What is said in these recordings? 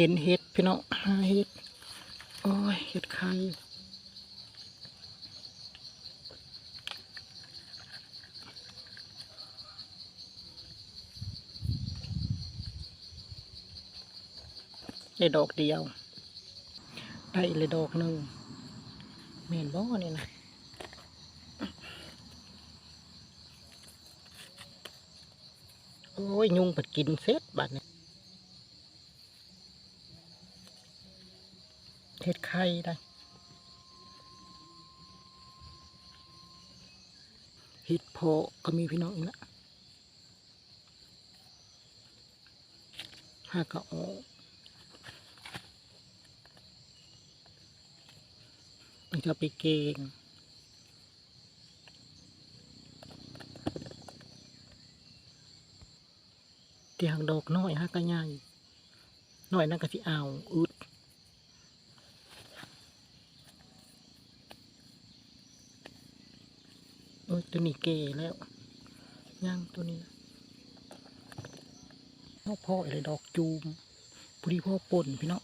เห็นเห็ดพี่น้องหาเห็ดโอ้ยเห็ดไข่ได้ดอกเดียว ได้เลยดอกหนึ่งเมนบ่นี่นะโอ้ย ยุงปัดกินเสร็จบัดนี้ เห็ดไข่ได้เห็ดโพก็มีพี่น้องอีกละห้ากระออกมันจะไปเกงที่หางดอกน้อยฮักก็ใหญ่น้อยนั่นก็สิเอา อึด เก๋แล้วย่างตัวนี้พ่อพ่ออะไรดอกจูมพอดีพ่อป่นพี่เน้อง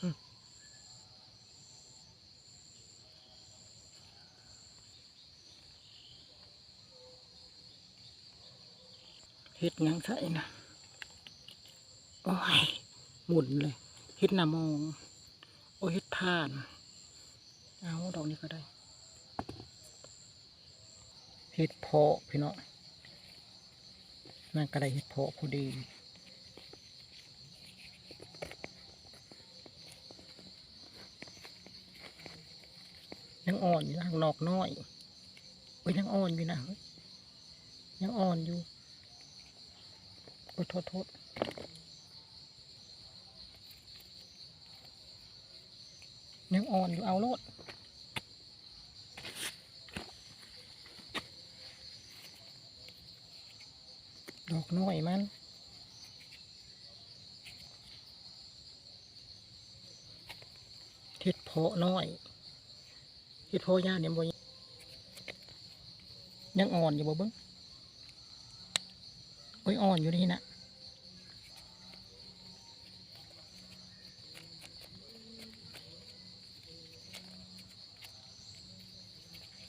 อืมเฮ็ดยังใส่นะ โอ้ย หมุนเลย ฮ็ดหนามองโอ้ยเฮ็ดผ่าน เอาดอกนี้ก็ได้เฮ็ดเพาะพี่น้องนั่นก็ได้เฮ็ดเพาะพอดียังอ่อนอยู่นะข้างนอกน้อยโอ้ยยังอ่อนอยู่นะเฮ้ยยังอ่อนอยู่โอ้ยโทษโทษยัง อ่อนอยู่เอาโลดดอกน้อยมันเห็ดเพาะน้อยเห็ดเพาะย่าเนี่ยบ่ยังอ่อนอยู่บ่เบิ้งโอ้ยอ่อนอยู่นี่นะ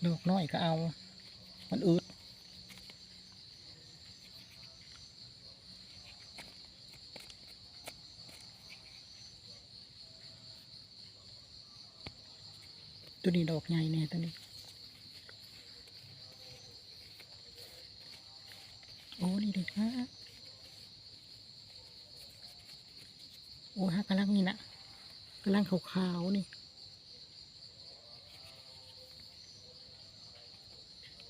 ดอกน้อยก็เอา มันอืดตัวนี้ดอกใหญ่เนี่ยตัวนี้ โอ้นี่เด็กฮะโอ้ฮะกำลังนี่นะกำลังขาวๆนี่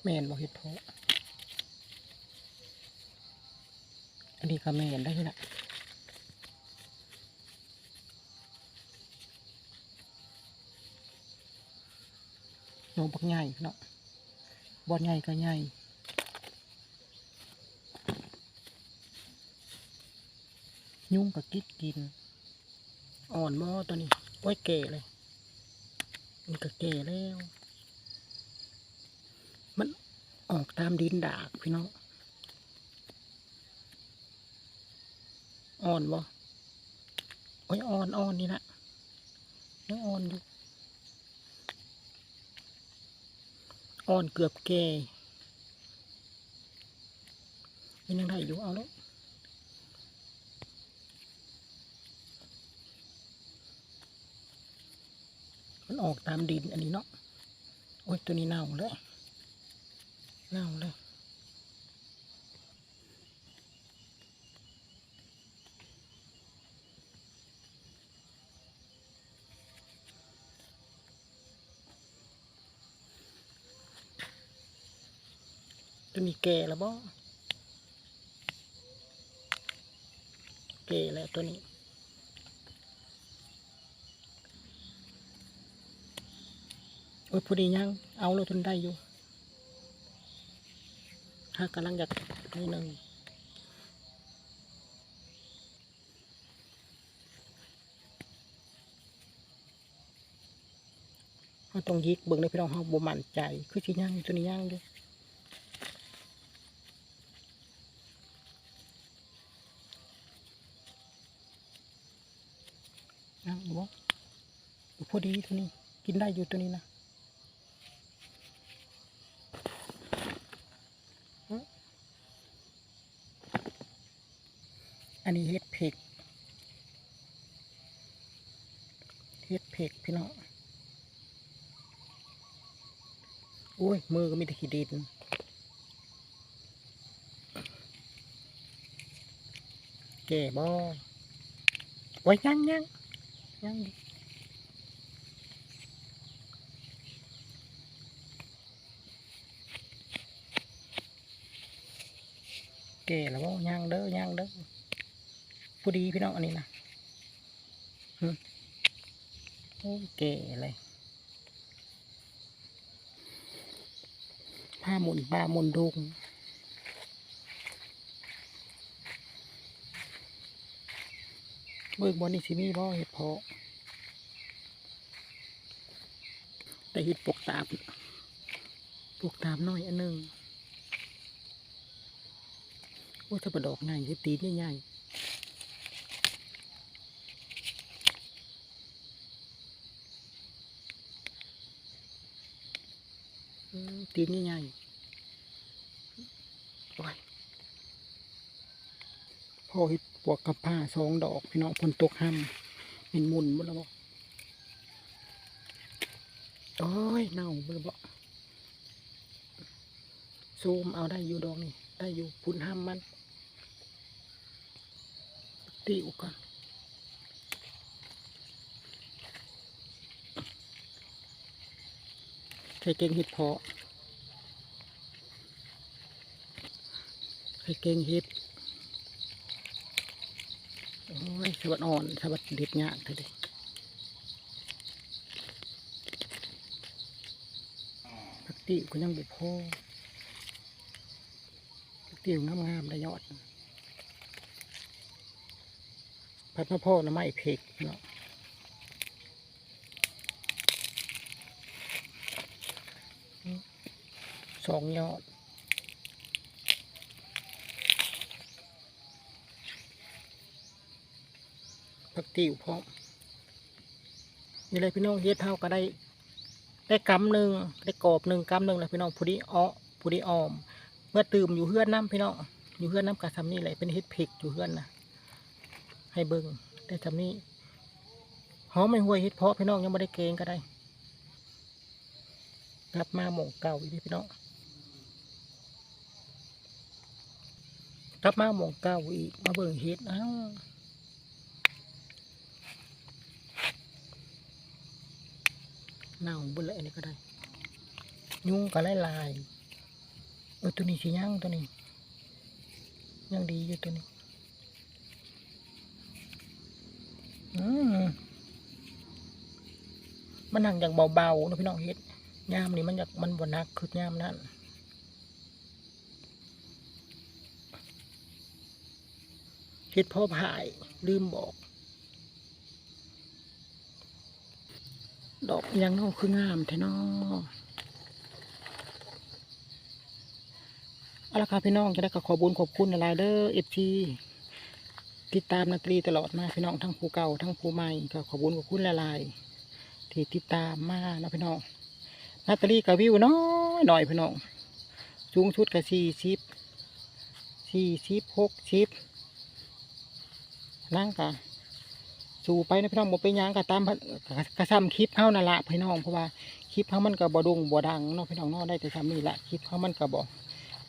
แมนบอกเห็ดเพาะอันนี้ก็แมนได้ที่ละหนูบักใหญ่เนาะบอลใหญ่ก็ใหญ่ยุ่งกับกิดกิน อ่อนมอตัวนี้โอ้ยเก๋เลยนี่ก็เก๋แล้ว มันออกตามดินดากพี่น้องอ่อนบ่โอ้ยอ่อนอ่อนนี่นะยังอ่อนอยู่อ่อนเกือบแก่ยังยังได้อยู่เอาแล้วมันออกตามดินอันนี้เนาะโอ้ยตัวนี้เน่าเลย เน่าเลยตัวนี้แก่แล้วบ่แก่แล้วตัวนี้โอ้ยพอดียังเอาเราทนได้อยู่ ฮะกำลังอยากนี่หนึ่งฮะต้องยิกเบิ่งในพี่น้องเขาบ่มันใจ คือสีย่างตัวนี้ย่างด้วยย่างบ่พอดีตัวนี้ กินได้อยู่ตัวนี้นะ อันนี้เฮ็ดเผ็กเฮ็ดเผ็กพี่น้องโอ้ย มือก็มีแต่ขี้ดินแก่บ่โอ้ยังยังยังดิแก่แล้วบ่ยังเด้อยังเด้อ ผู้ดีพี่น้องอันนี้นะโอ้ยแก่เลยผ้าหมุนผ้าหมุนดุงเบิกบอลนี่สิมีบ่เห็ดเพาะแต่เห็ดปกตาบปกตาบน้อยอันหนึ่งโอ้ถ้าประดอกง่ายคือตีนใหญ่ๆ ตีนใหญ่ๆโอ้ยพ่อเห็ดปวกกับผ้าสองดอกพี่น้องพนตกห้ำเป็นหมุนบ่แล้วบ่โอ้ยเน่าบ่แล้วบ่ซูมเอาได้อยู่ดอกนี่ได้อยู่พุ่นห้ำมันติวก่อน ใส่เก่งเห็ดเพาะใส่เก่งเห็ดโอ้ยสวัสดอ่อนสวัสดเด็ดยากเถอะดิพักติก็ยังบุพอพักติวงามๆได้ยอดพัดพ่อพ่อนะไม่เพกเนาะ สองยอด ผักติ๋วพร้อมนี่เลยพี่น้องเฮ็ดเท่าก็ได้ ได้กำหนึ่งได้กรอบหนึ่งกำหนึ่งเลยพี่น้องผู้ดีอ้อผู้ดีออม เมื่อตื่มอยู่เฮือนน้ำพี่น้อง อยู่เฮือนน้ำกระทำนี่แหละเป็นเฮ็ดผ็กอยู่เฮือนนะให้เบิ่งได้ทำนี่หอมไม่ห่วยเฮ็ดเพาะพี่น้องยังไม่ได้เกงก็ได้กลับมาหม่องเก่าอีกพี่น้อง กลับมามองเก่าอีกมาเบิ่งเฮ็ดอ้าเน่าเบุญเลยนนี้ก็ได้ ยุงก็ไล่ลายเออตัวนี้สิยังตัวนี้ ยังดีอยู่ตัวนี้อืมมันหนังอย่างเบาๆนะพี่น้องเฮ็ดยามนี่มันอยากมันบนักคือยามนั่น เฮ็ดพ่อพายลืมบอก ดอกยังนอกคืองามแท้นอเอาละค่ะพี่น้องจะได้ก็ขอบุญขอบคุณอะไรเด้อเอฟซีติดตามนาตรีตลอดมาพี่น้องทั้งผู้เก่าทั้งผู้ใหม่ก็ขอบุญขอบคุณละลายๆที่ติดตามมานะพี่น้องนาตรีกับวิวน้อยหน่อยพี่น้องสูงชุดกับสี่สิบสี่สิบหกสิบ นั่งกะสู่ไปนะพี่น้องบ่ไปยังก็ตามพะก็ก็ซ้ำคลิปเฮานั่นละพี่น้องเพราะว่าคลิปเฮามันก็บ่ดงบ่ดังเนาะพี่น้องเนาะได้แต่ซ้ำนี่ละคลิปเฮามันก็บ่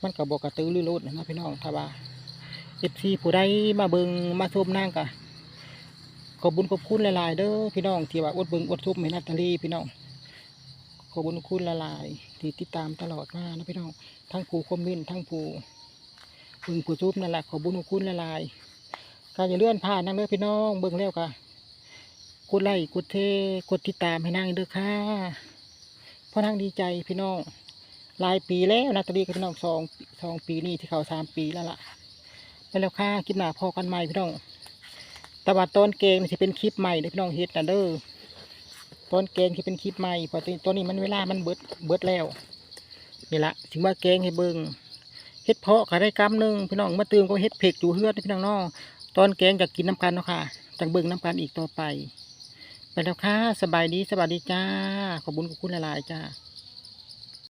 มันก็บ่กระตือรือร้นนะพี่น้องถ้าว่า FC ผู้ใดมาเบิงมาชมนางก็ขอบุญขอบคุณหลายๆเด้อพี่น้องที่ว่าอดเบิงอดชมให้นาตาลีพี่น้องขอบุญคุณหลายที่ติดตามตลอดมานะพี่น้องทั้งผู้คอมเมนต์ทั้งผู้เบิงผู้ชมนั่นแหละขอบุญขอบคุณหลาย ก็อย่าเลื่อนผ่านนั่งเด้อพี่น้องเบิ่งแล้วก็กดไลค์กดเทกดติดตามให้นางเด้อค่ะเพราะนางดีใจพี่น้องหลายปีแล้วนาตาลีกับพี่น้องสองสองปีนี่ที่เขาสามปีแล้วล่ะไปแล้วค่ะคลิปหน้าพอกันใหม่พี่น้องแต่ว่าตอนเกงนี่จะเป็นคลิปใหม่เด้อพี่น้องเฮ็ดนะเด้อตอนเกงที่เป็นคลิปใหม่พอตอนนี้มันเวลามันเบิดเบิดแล้วนี่ละถึงว่าเกงให้เบิ่งเฮ็ดเพาะก็ได้กำหนึ่งพี่น้องมาเติมก็เฮ็ดเผ็กอยู่เฮือดพี่น้องเนาะ ตอนแกงจะกินน้ำกันเนาะค่ะจังเบิ่งน้ำกันอีกต่อไป ไปแล้วค่ะ สบายดีสบายดีจ้า ขอบคุญขอบคุณหลายๆจ้า